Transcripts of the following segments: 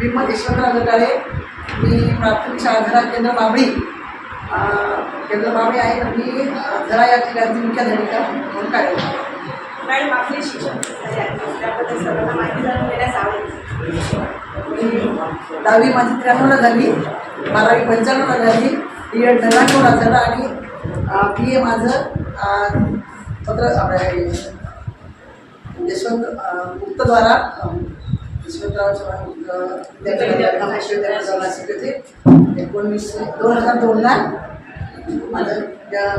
विमल यशवंतराव गटारे. मी प्राथमिक शाळा झरा केंद्र बाबळी. केंद्र बाबळी आहे. तर मी झरा या ठिकाणची मुख्याध्यापिका म्हणून कार्यरत आहे. मॅडम आपले शिक्षण झाले आहे? त्याबद्दल सर्वांना माहिती जाणून घेण्यास आवडेल. मी दहावी माझी त्र्याण्णवला झाली. बारावी पंच्याण्णवला झाली. डी एड नव्याण्णवला झालं. आणि बी ए माझं पत्र यशवंत अं, मुक्तद्वारा दोन हजार दोनला माझं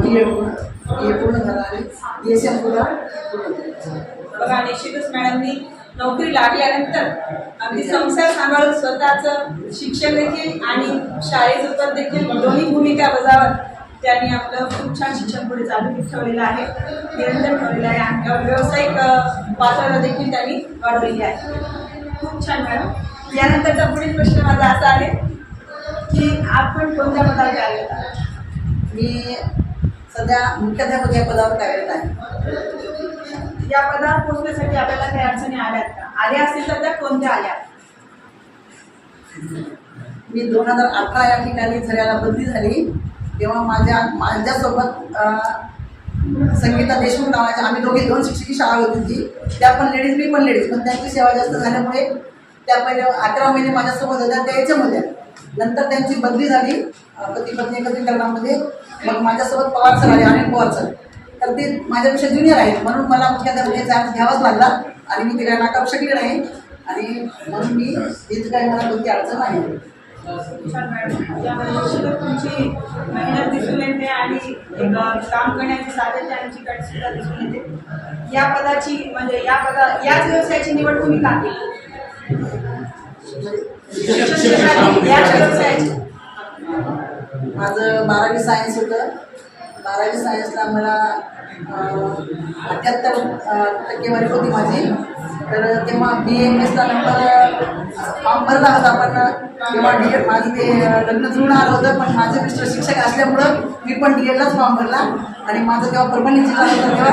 बी एड बी ए पूर्ण झाला आणि बी एस एम पूर्ण बघा निश्चितच मॅडमनी नोकरी लागल्यानंतर अगदी संसार सांभाळून स्वतःचं शिक्षण देखील आणि शाळेसोबत देखील दोन्ही भूमिका बजावत त्यांनी आपलं खूप छान शिक्षण पुढे चालू ठेवलेलं आहे. निरंतर ठेवलेलं आहे. आणि व्यावसायिक अ, पात्रता देखील त्यांनी वाढवलेली आहे. खूप छान मॅडम यानंतरचा पुढील प्रश्न माझा असा आहे की आपण कोणत्या पदावर कार्यरत आहात? मी सध्या मुख्याध्यापक या पदावर कार्यरत आहे. या पदावर पोहोचण्यासाठी आपल्याला काही अडचणी आल्यात का? आल्या असतील तर त्या कोणत्या आल्या? मी दोन हजार अठरा या ठिकाणी झऱ्याला बदली झाली. तेव्हा माझ्या माझ्यासोबत संगीता देशमुख नावाच्या आम्ही दोघे दोन शिक्षकी शाळा होती ती त्या पण लेडीज मी पण लेडीज पण त्यांची सेवा जास्त झाल्यामुळे त्या पहिले अकरा महिने माझ्यासोबत होत्या त्या याच्यामध्ये नंतर त्यांची बदली झाली पती पत्नी एकत्रीकरणामध्ये मग माझ्यासोबत पवार सर आले अनिल पवार सर तर ते माझ्यापेक्षा ज्युनियर आहेत म्हणून मला मुख्याध्यापक याचा अर्थ घ्यावाच लागला. आणि मी ते काय नाकारू शकले नाही. आणि म्हणून मी इथं काही मला कोणती अडचण आहे मॅडम तुमची मेहनत दिसून येते आणि एक काम करण्याची सातत्य आणि सुद्धा दिसून येते या पदाची म्हणजे या पदा याच व्यवसायाची निवड तुम्ही का केली याच व्यवसायाची माझं बारावी सायन्स होतं. बारावी सायन्सला मला अठ्याहत्तर टक्केवारी होती माझी. तर तेव्हा बी एम एसला नंबर फॉर्म भरला होता पण तेव्हा डी एड माझं ते लग्न जुळून आलं होतं पण माझे मिस्टर शिक्षक असल्यामुळं मी पण डी एडलाच फॉर्म भरला. आणि माझं तेव्हा परभणी जिल्हा होता तेव्हा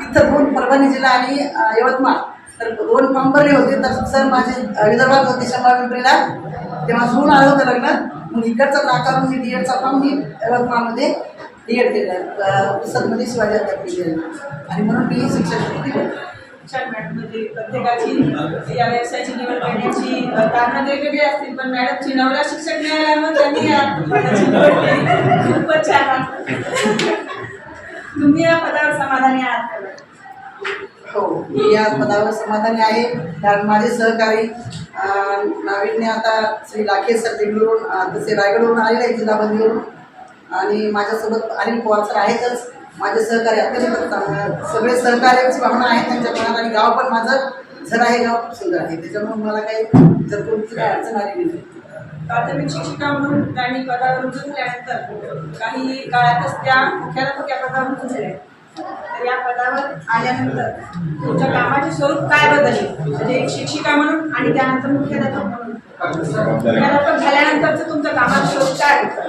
तिथं दोन परभणी जिल्हा आणि यवतमाळ. तर दोन फॉर्म भरले होते तर सर माझे विदर्भात होते शंभर पिंपरीला तेव्हा जुळून आलं होतं लग्न. मग इकडचा नाकारून मी डी एडचा फॉर्म मी यवतमाळमध्ये डी एड केला. पुस्तकमध्ये शिवाजी अध्यापक आणि म्हणून मी शिक्षक शिक्षण दिलं छान मॅडम म्हणजे प्रत्येकाची या व्यवसायाची निवड करण्याची अ, कारणं वेगवेगळी असतील पण मॅडमची नवरा शिक्षक मिळाल्यामुळे त्यांनी या खूपच छान तुम्ही या पदावर समाधानी आहात हो मी या पदावर समाधानी आहे. कारण माझे सहकारी अं, नाविन्य आता श्री लाखे सर बेंगळूरून तसे रायगडवरून आलेले आहे जिल्हा बदलीवरून आणि माझ्यासोबत अनिल पवार सर आहेतच. माझे सहकार्य अत्यंत सगळे सहकार्याची भावना आहे त्यांच्या मनात आणि गाव पण माझं झरा हे गाव खूप सुंदर आहे. त्याच्यामुळे मला काही जर कोणती काही अडचण आली नाही. प्राथमिक शिक्षिका म्हणून त्यांनी पदावर रुजू झाल्यानंतर काही काळातच त्या मुख्याध्यापक त्या पदावर रुजू झाल्या तर या पदावर आल्यानंतर तुमच्या कामाचे स्वरूप काय बदलले? म्हणजे एक शिक्षिका म्हणून आणि त्यानंतर मुख्याध्यापक म्हणून. मुख्याध्यापक झाल्यानंतरचं तुमचं कामाचं स्वरूप काय होतं?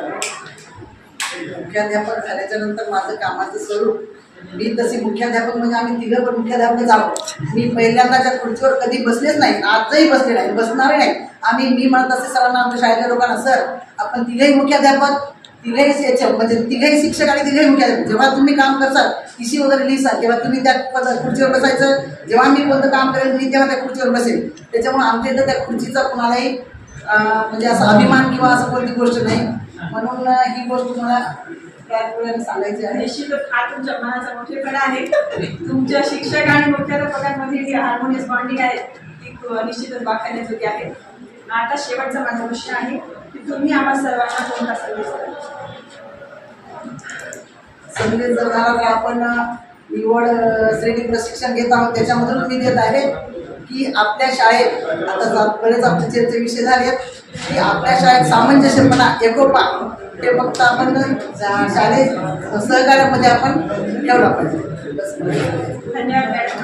मुख्याध्यापक झाल्याच्यानंतर माझं कामाचं स्वरूप मी तसे मुख्याध्यापक म्हणजे आम्ही तिघं पण मुख्याध्यापक आहोत. मी पहिल्यांदा त्या खुर्चीवर कधी बसलेच नाही आजही बसले नाही बसणारही नाही. आम्ही मी म्हणत असे सरांना आमच्या शाळेच्या लोकांना सर आपण तिघही मुख्याध्यापक तिघही याच्या म्हणजे तिघही शिक्षक आणि तिघही मुख्याध्यापक जेव्हा तुम्ही काम करसाल इशी वगैरे लिहिसाल तेव्हा तुम्ही त्या खुर्चीवर बसायचं. जेव्हा मी कोणतं काम करेल मी तेव्हा त्या खुर्चीवर बसेल. त्याच्यामुळे आमच्या इथं त्या खुर्चीचा कुणालाही म्हणजे असा अभिमान किंवा असं कोणती गोष्ट नाही. म्हणून ही गोष्ट मला त्यापुढे सांगायची आहे. निश्चितच हा तुमच्या मनाचा मोठेपणा आहे. तुमच्या शिक्षक आणि मुख्याध्यापकांमध्ये जी हार्मोनियस बॉन्डिंग आहे ती निश्चितच बाखाण्याजोगी आहे. आता शेवटचा माझा प्रश्न आहे की तुम्ही आम्हा सर्वांना कोणता संदेश? संदेश तर आपण निवड श्रेणी प्रशिक्षण घेत आहोत. त्याच्यामधून मी देत आहे की आपल्या शाळेत आता बरेच आमचे चर्चे विषय झाले की आपल्या शाळेत सामंजस्यपणा एकोपा ते फक्त आपण शालेय शाळेत सहकार्यामध्ये आपण ठेवला पाहिजे धन्यवाद